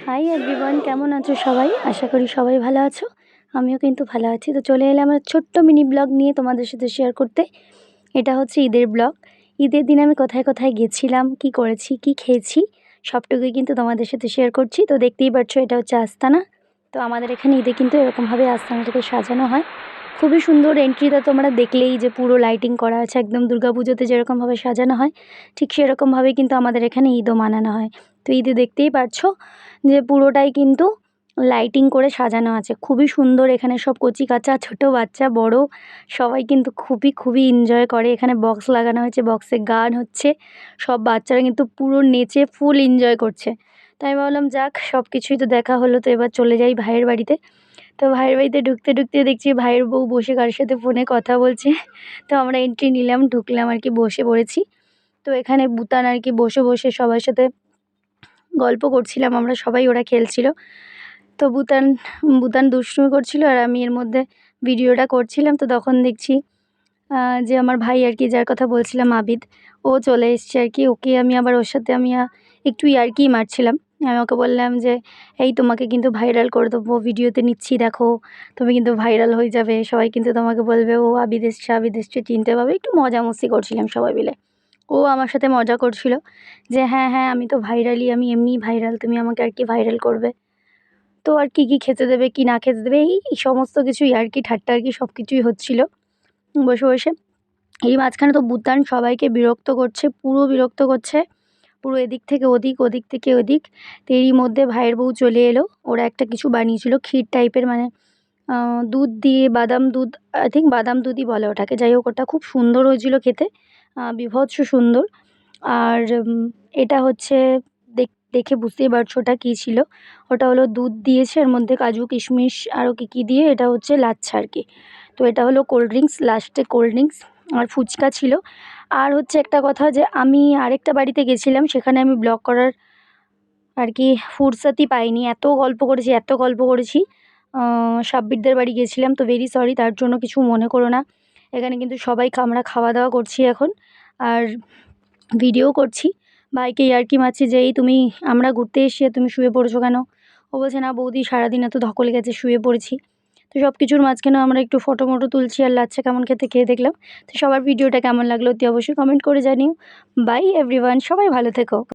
Hi everyone কেমন আছো সবাই? আশা করি সবাই ভালো আছো। আমিও কিন্তু ভালো আছি। তো চলে এলাম আমার ছোট্ট মিনি ব্লগ নিয়ে তোমাদের সাথে শেয়ার করতে। এটা হচ্ছে ঈদের ব্লগ ঈদের দিন আমি কোথায় কোথায় গেছিলাম, কি করেছি, কি খেয়েছি, সবটুকুই কিন্তু তোমাদের সাথে শেয়ার করছি। তো দেখতেই পাচ্ছ এটা হচ্ছে আস্তানা। তো আমাদের এখানে ঈদে কিন্তু এরকমভাবে আস্তানাটাকে সাজানো হয়। খুবই সুন্দর এন্ট্রিটা তোমরা দেখলেই যে পুরো লাইটিং করা আছে, একদম দুর্গা পুজোতে যেরকমভাবে সাজানো হয়, ঠিক সেরকমভাবেই কিন্তু আমাদের এখানে ঈদও মানানো হয়। তো ঈদে দেখতেই পাচ্ছ যে পুরোটাই কিন্তু লাইটিং করে সাজানো আছে। খুবই সুন্দর এখানে সব কচি কাঁচা, ছোটো বাচ্চা, বড়, সবাই কিন্তু খুবই খুবই এনজয় করে। এখানে বক্স লাগানো হয়েছে বক্সে গান হচ্ছে, সব বাচ্চারা কিন্তু পুরো নেচে ফুল এনজয় করছে। তাই ভাবলাম যাক সব কিছুই তো দেখা হলো, তো এবার চলে যাই ভাইয়ের বাড়িতে। তো ভাইয়ের বাড়িতে ঢুকতে ঢুকতে দেখছি ভাইয়ের বউ বসে কার সাথে ফোনে কথা বলছে। তো আমরা এন্ট্রি নিলাম, ঢুকলাম আর কি, বসে পড়েছি। তো এখানে বুতান আর কি, বসে বসে সবার সাথে গল্প করছিলাম, আমরা সবাই ওরা খেলছিল। তো বুতান বুতান দুষ্টুমি করছিল আর আমি এর মধ্যে ভিডিওটা করছিলাম। তো তখন দেখছি যে আমার ভাই আর কি যার কথা বলছিলাম, আবিদ, ও চলে এসছে আর কি। ওকে আমি আবার ওর সাথে আমি একটু ইয়ার্কি মারছিলাম। আমি ওকে বললাম যে, এই তোমাকে কিন্তু ভাইরাল করে দেবো, ভিডিওতে নিচ্ছি দেখো, তুমি কিন্তু ভাইরাল হয়ে যাবে। সবাই কিন্তু তোমাকে বলবে, ও আবিদেশ এসছে আবিদ এসছে চিনতে পাবে। একটু মজা মস্তি করছিলাম সবাই মিলে। ও আমার সাথে মজা করছিল যে হ্যাঁ হ্যাঁ আমি তো ভাইরালই আমি এমনি ভাইরাল তুমি আমাকে আর কি ভাইরাল করবে? তো আর কী কী খেতে দেবে, কি না খেতে দেবে, এই সমস্ত কিছুই আর কি, ঠাট্টা আর কি সব কিছুই হচ্ছিল। বসে বসে। এই মাঝখানে তো বুতান সবাইকে বিরক্ত করছে, পুরো বিরক্ত করছে। পুরো এদিক থেকে ওদিক ওদিক থেকে ওদিক। তো এরই মধ্যে ভাইয়ের বউ চলে এলো। ওরা একটা কিছু বানিয়েছিল ক্ষীর টাইপের মানে দুধ দিয়ে বাদাম দুধ, আই থিঙ্ক বাদাম দুধই বলে ওটাকে। যাই হোক, ওটা খুব সুন্দর হয়েছিল খেতে বীভৎস সুন্দর। আর এটা হচ্ছে দেখে বুঝতেই পারছ ওটা কী ছিল। ওটা হলো দুধ দিয়েছে, এর মধ্যে কাজু, কিশমিশ আরও কী কী দিয়ে। এটা হচ্ছে লাচ্ছা আর কি। তো এটা হলো কোল্ড ড্রিঙ্কস, লাস্টে কোল্ড ড্রিঙ্কস। আর ফুচকা ছিল। আর হচ্ছে একটা কথা যে, আমি আরেকটা বাড়িতে গেছিলাম, সেখানে আমি ব্লগ করার আর কি ফুরসাতই পাইনি। এত গল্প করেছি, এত গল্প করেছি। সাব্বিরদের বাড়ি গেছিলাম, তো ভেরি সরি তার জন্য কিছু মনে করো না। এখানে কিন্তু সবাই আমরা খাওয়া দাওয়া করছি এখন। আর ভিডিও করছি। ভাইকে ইয়ার্কি মারছি যে, এই তুমি, আমরা ঘুরতে এসে তুমি শুয়ে পড়েছো কেন? ও বলছে, না বৌদি, সারাদিন এত ধকল গেছে, শুয়ে পড়েছি। তো সব কিছুর মাঝখানেও আমরা একটু ফটো মটো তুলছি আর লাচ্ছা কেমন খেতে খেয়ে দেখলাম। তো সবার ভিডিওটা কেমন লাগল অতি অবশ্যই কমেন্ট করে জানিও। বাই এভরিওয়ান সবাই ভালো থেকো।